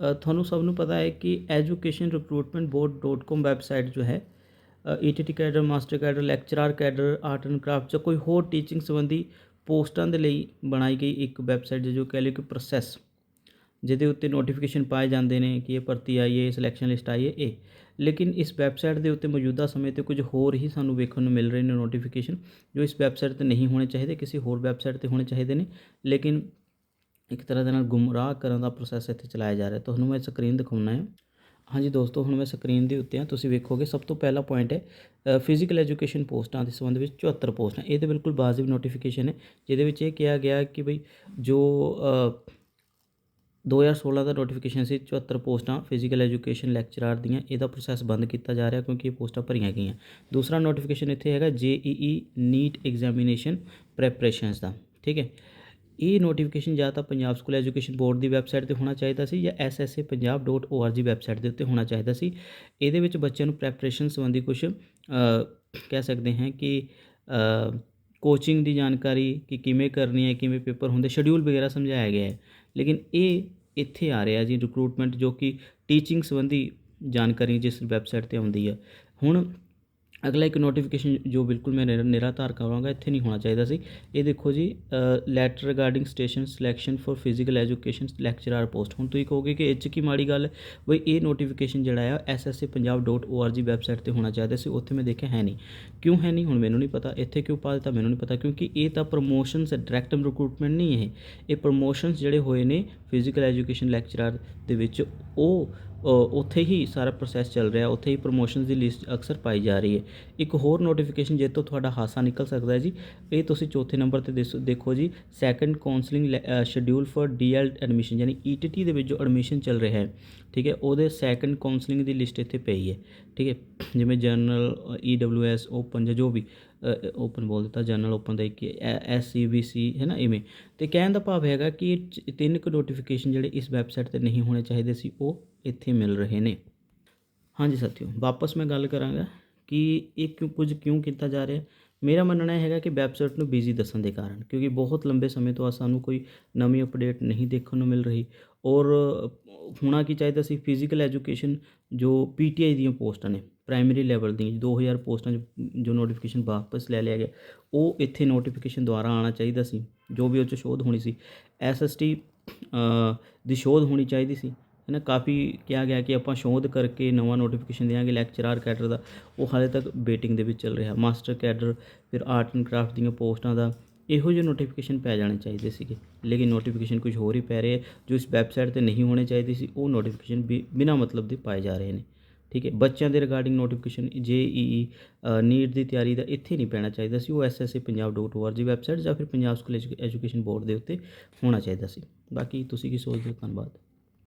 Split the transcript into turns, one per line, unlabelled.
ਤੁਹਾਨੂੰ ਸਭ ਨੂੰ ਪਤਾ ਹੈ ਕਿ ਐਜੂਕੇਸ਼ਨ ਰਿਕਰੂਟਮੈਂਟ ਬੋਰਡ.com ਵੈਬਸਾਈਟ ਜੋ ਹੈ ETT cadre, master cadre, lecturer cadre, art and craft ਜਾਂ ਕੋਈ ਹੋਰ ਟੀਚਿੰਗ ਸੰਬੰਧੀ ਪੋਸਟਾਂ ਦੇ ਲਈ ਬਣਾਈ ਗਈ ਇੱਕ ਵੈਬਸਾਈਟ ਜੋ ਕਹਿ ਲਓ ਕਿ ਪ੍ਰੋਸੈਸ, ਜਿਹਦੇ ਉੱਤੇ ਨੋਟੀਫਿਕੇਸ਼ਨ ਪਾਏ ਜਾਂਦੇ ਨੇ ਕਿ ਇਹ ਭਰਤੀ ਆਈ ਹੈ ਸਿਲੈਕਸ਼ਨ ਲਿਸਟ ਆਈ ਹੈ ਇਹ। ਲੇਕਿਨ ਇਸ ਵੈਬਸਾਈਟ ਦੇ ਉੱਤੇ ਮੌਜੂਦਾ ਸਮੇਂ ਤੇ ਕੁਝ ਹੋਰ ਹੀ ਸਾਨੂੰ ਵੇਖਣ ਨੂੰ ਮਿਲ ਰਹੇ ਨੇ ਨੋਟੀਫਿਕੇਸ਼ਨ, ਜੋ ਇਸ ਵੈਬਸਾਈਟ ਤੇ ਨਹੀਂ ਹੋਣੇ ਚਾਹੀਦੇ, ਕਿਸੇ ਹੋਰ ਵੈਬਸਾਈਟ ਤੇ ਹੋਣੇ ਚਾਹੀਦੇ ਨੇ। ਲੇਕਿਨ ਇੱਕ ਤਰ੍ਹਾਂ ਦੇ ਨਾਲ ਗੁੰਮਰਾਹ ਕਰਨ ਦਾ ਪ੍ਰੋਸੈਸ ਇੱਥੇ ਚਲਾਇਆ ਜਾ ਰਿਹਾ। ਤੁਹਾਨੂੰ ਮੈਂ ਸਕਰੀਨ ਦਿਖਾਉਣਾ ਹੈ। ਹਾਂਜੀ ਦੋਸਤੋ ਹੁਣ ਮੈਂ ਸਕਰੀਨ ਦੇ ਉੱਤੇ ਆ ਤੁਸੀਂ ਵੇਖੋਗੇ ਸਭ ਤੋਂ ਪਹਿਲਾ ਪੁਆਇੰਟ ਹੈ ਫਿਜ਼ੀਕਲ ਐਜੂਕੇਸ਼ਨ ਪੋਸਟਾਂ ਦੇ ਸੰਬੰਧ ਵਿੱਚ 74 ਪੋਸਟਾਂ। ਇਹ ਤਾਂ ਬਿਲਕੁਲ ਵਾਜਿਬ ਨੋਟੀਫਿਕੇਸ਼ਨ ਹੈ ਜਿਹਦੇ ਵਿੱਚ ਇਹ ਕਿਹਾ ਗਿਆ ਕਿ ਬਈ ਜੋ ਅ, 2016 ਦਾ ਨੋਟੀਫਿਕੇਸ਼ਨ ਸੀ 74 ਪੋਸਟਾਂ ਫਿਜ਼ੀਕਲ ਐਜੂਕੇਸ਼ਨ ਲੈਕਚਰਰ ਦੀਆਂ ਇਹਦਾ ਪ੍ਰੋਸੈਸ ਬੰਦ ਕੀਤਾ ਜਾ ਰਿਹਾ ਕਿਉਂਕਿ ਇਹ ਪੋਸਟਾਂ ਭਰੀਆਂ ਗਈਆਂ। ਦੂਸਰਾ ਨੋਟੀਫਿਕੇਸ਼ਨ ਇੱਥੇ ਹੈਗਾ ਜੇਈਈ ਨੀਟ ਐਗਜ਼ਾਮੀਨੇਸ਼ਨ ਪ੍ਰੈਪਰੇਸ਼ਨਸ ਦਾ। ਠੀਕ ਹੈ? ਇਹ ਨੋਟੀਫਿਕੇਸ਼ਨ ਜਾਂ ਤਾਂ ਪੰਜਾਬ ਸਕੂਲ ਐਜੂਕੇਸ਼ਨ ਬੋਰਡ ਦੀ ਵੈਬਸਾਈਟ ਤੇ ਹੋਣਾ ਚਾਹੀਦਾ ਸੀ ਜਾਂ ssappunjab.org ਵੈਬਸਾਈਟ ਦੇ ਉੱਤੇ ਹੋਣਾ ਚਾਹੀਦਾ ਸੀ। ਇਹਦੇ ਵਿੱਚ ਬੱਚਿਆਂ ਨੂੰ ਪ੍ਰੈਪਰੇਸ਼ਨ ਸੰਬੰਧੀ ਕੁਝ ਕਹਿ ਸਕਦੇ ਹਾਂ ਕਿ ਕੋਚਿੰਗ ਦੀ ਜਾਣਕਾਰੀ ਕਿ ਕਿਵੇਂ ਕਰਨੀ ਹੈ, ਕਿਵੇਂ ਪੇਪਰ ਹੁੰਦੇ ਸ਼ਡਿਊਲ ਵਗੈਰਾ ਸਮਝਾਇਆ ਗਿਆ ਹੈ। ਲੇਕਿਨ ਇਹ ਇੱਥੇ ਆ ਰਿਹਾ ਜੀ ਰਿਕਰੂਟਮੈਂਟ ਜੋ ਕਿ ਟੀਚਿੰਗ ਸੰਬੰਧੀ ਜਾਣਕਾਰੀ ਜਿਸ ਵੈਬਸਾਈਟ ਤੇ ਆਉਂਦੀ ਹੈ। ਹੁਣ ਅਗਲਾ ਇੱਕ ਨੋਟੀਫਿਕੇਸ਼ਨ ਜੋ ਬਿਲਕੁਲ ਮੈਂ ਨਿਰਾ- ਨਿਰਾਧਾਰ ਕਰਾਂਗਾ, ਇੱਥੇ ਨਹੀਂ ਹੋਣਾ ਚਾਹੀਦਾ ਸੀ। ਇਹ ਦੇਖੋ ਜੀ letter regarding station selection for physical education lecturer post ਹੁਣ ਤੁਸੀਂ ਕਹੋਗੇ ਕਿ ਇਹ 'ਚ ਕੀ ਮਾੜੀ ਗੱਲ ਬਈ ਇਹ ਨੋਟੀਫਿਕੇਸ਼ਨ ਜਿਹੜਾ ਆ ssappunjab.org ਵੈਬਸਾਈਟ ਤੇ ਹੋਣਾ ਚਾਹੀਦਾ ਸੀ, ਉੱਥੇ ਮੈਂ ਦੇਖਿਆ ਹੈ ਨਹੀਂ। ਕਿਉਂ ਹੈ ਨਹੀਂ? ਹੁਣ ਮੈਨੂੰ ਨਹੀਂ ਪਤਾ। ਇੱਥੇ ਕਿਉਂ ਪਾ ਦਿੱਤਾ? ਮੈਨੂੰ ਨਹੀਂ ਪਤਾ। ਕਿਉਂਕਿ ਇਹ ਤਾਂ ਪ੍ਰੋਮੋਸ਼ਨਸ ਡਾਇਰੈਕਟ ਰਿਕਰੂਟਮੈਂਟ ਨਹੀਂ ਇਹ ਇਹ ਪ੍ਰੋਮੋਸ਼ਨਸ ਜਿਹੜੇ ਹੋਏ ਨੇ ਫਿਜ਼ੀਕਲ ਐਜੂਕੇਸ਼ਨ ਲੈਕਚਰਰ ਦੇ ਵਿੱਚ, ਉਹ ਉੱਥੇ ਹੀ ਸਾਰਾ ਪ੍ਰੋਸੈਸ ਚੱਲ ਰਿਹਾ, ਉੱਥੇ ਹੀ ਪ੍ਰੋਮੋਸ਼ਨਸ ਦੀ ਲਿਸਟ ਅਕਸਰ ਪਾਈ ਜਾ ਰਹੀ ਹੈ। ਇੱਕ ਹੋਰ ਨੋਟੀਫਿਕੇਸ਼ਨ ਜੇ ਤੋਂ ਤੁਹਾਡਾ ਹਾਸਾ ਨਿਕਲ ਸਕਦਾ ਹੈ ਜੀ, ਇਹ ਤੁਸੀਂ ਚੌਥੇ ਨੰਬਰ ਤੇ ਦੇਸੋ- ਦੇਖੋ ਜੀ second counselling schedule for DL admission ਯਾਨੀ ਈਟੀਟੀ ਦੇ ਵਿੱਚ ਜੋ ਐਡਮਿਸ਼ਨ ਚੱਲ ਰਿਹਾ ਹੈ, ਠੀਕ ਹੈ, ਉਹਦੇ ਸੈਕੰਡ ਕਾਉਂਸਲਿੰਗ ਦੀ ਲਿਸਟ ਇੱਥੇ ਪਈ ਹੈ, ਠੀਕ ਹੈ, ਜਿਵੇਂ ਜਨਰਲ ਈਡਬਲਯੂਐਸ ਓਪਨ ਜਾਂ ਜੋ ਵੀ ਓਪਨ ਬੋਲ ਦਿੱਤਾ ਜਨਰਲ ਓਪਨ ਦਾ ਇੱਕ ਐਸ ਸੀ ਬੀ ਸੀ ਹੈ ਨਾ, ਇਵੇਂ। ਤੇ ਕਹਿਣ ਦਾ ਭਾਵ ਹੈਗਾ ਕਿ ਤਿੰਨ ਕੁ ਨੋਟੀਫਿਕੇਸ਼ਨ ਜਿਹੜੇ ਇਸ ਵੈਬਸਾਈਟ ਤੇ ਨਹੀਂ ਹੋਣੇ ਚਾਹੀਦੇ ਸੀ, ਉਹ ਇੱਥੇ ਮਿਲ ਰਹੇ ਨੇ। ਹਾਂਜੀ, ਸਾਥੀਓ, ਵਾਪਸ ਮੈਂ ਗੱਲ ਕਰਾਂਗਾ ਕਿ ਇਹ ਕਿਉਂ, ਕੁਝ ਕਿਉਂ ਕੀਤਾ ਜਾ ਰਿਹਾ। ਮੇਰਾ ਮੰਨਣਾ ਇਹ ਹੈਗਾ ਕਿ ਵੈਬਸਾਈਟ ਨੂੰ ਬਿਜ਼ੀ ਦੱਸਣ ਦੇ ਕਾਰਨ, ਕਿਉਂਕਿ ਬਹੁਤ ਲੰਬੇ ਸਮੇਂ ਤੋਂ ਆ ਸਾਨੂੰ ਕੋਈ ਨਵੀਂ ਅਪਡੇਟ ਨਹੀਂ ਦੇਖਣ ਨੂੰ ਮਿਲ ਰਹੀ। ਔਰ ਹੋਣਾ ਕੀ ਚਾਹੀਦਾ ਸੀ ਫਿਜ਼ੀਕਲ ਐਜੂਕੇਸ਼ਨ ਜੋ ਪੀਟੀਆਈ ਦੀਆਂ ਪੋਸਟਾਂ ਨੇ ਪ੍ਰਾਇਮਰੀ ਲੈਵਲ ਦੀਆਂ 2000 ਪੋਸਟਾਂ 'ਚ ਜੋ ਨੋਟੀਫਿਕੇਸ਼ਨ ਵਾਪਸ ਲੈ ਲਿਆ ਗਿਆ, ਉਹ ਇੱਥੇ ਨੋਟੀਫਿਕੇਸ਼ਨ ਦੁਆਰਾ ਆਉਣਾ ਚਾਹੀਦਾ ਸੀ, ਜੋ ਵੀ ਉਹ 'ਚ ਸ਼ੋਧ ਹੋਣੀ ਸੀ। ਐਸਐਸਟੀ ਦੀ ਸ਼ੋਧ ਹੋਣੀ ਚਾਹੀਦੀ ਸੀ। ਹੈ ਨਾ, ਕਾਫੀ ਕਿਹਾ ਗਿਆ ਕਿ ਆਪਾਂ ਸ਼ੋਧ ਕਰਕੇ ਨਵਾਂ ਨੋਟੀਫਿਕੇਸ਼ਨ ਦੇਵਾਂਗੇ ਲੈਕਚਰਾਰ ਕੈਡਰ ਦਾ। ਉਹ ਹਾਲੇ ਤੱਕ ਵੇਟਿੰਗ ਦੇ ਵਿੱਚ ਚੱਲ ਰਿਹਾ ਮਾਸਟਰ ਕੈਡਰ ਫਿਰ ਆਰਟ ਐਂਡ ਕਰਾਫਟ ਦੀਆਂ ਪੋਸਟਾਂ ਦਾ। ਇਹੋ ਜਿਹੇ ਨੋਟੀਫਿਕੇਸ਼ਨ ਪੈ ਜਾਣੇ ਚਾਹੀਦੇ ਸੀਗੇ। ਲੇਕਿਨ ਨੋਟੀਫਿਕੇਸ਼ਨ ਕੁਝ ਹੋਰ ਹੀ ਪੈ ਰਹੇ ਜੋ ਇਸ ਵੈਬਸਾਈਟ ਤੇ ਨਹੀਂ ਹੋਣੇ ਚਾਹੀਦੇ ਸੀ, ਉਹ ਨੋਟੀਫਿਕੇਸ਼ਨ ਵੀ ਬਿਨਾਂ ਮਤਲਬ ਦੇ ਪਾਏ ਜਾ ਰਹੇ ਨੇ। ਠੀਕ ਹੈ, ਬੱਚਿਆਂ ਦੇ ਰਿਗਾਰਡਿੰਗ ਨੋਟੀਫਿਕੇਸ਼ਨ ਜੇਈਈ ਨੀਟ ਦੀ ਤਿਆਰੀ ਦਾ ਇੱਥੇ ਨਹੀਂ ਪੈਣਾ ਚਾਹੀਦਾ ਸੀ, ਉਹ ssappunjab.org ਵੈਬਸਾਈਟ ਜਾਂ ਫਿਰ ਪੰਜਾਬ ਸਕੂਲ ਐਜੂਕੇਸ਼ਨ ਬੋਰਡ ਦੇ ਉੱਤੇ ਹੋਣਾ ਚਾਹੀਦਾ ਸੀ। ਬਾਕੀ ਤੁਸੀਂ ਕੀ ਸੋਚਦੇ ਹੋ? ਧੰਨਵਾਦ।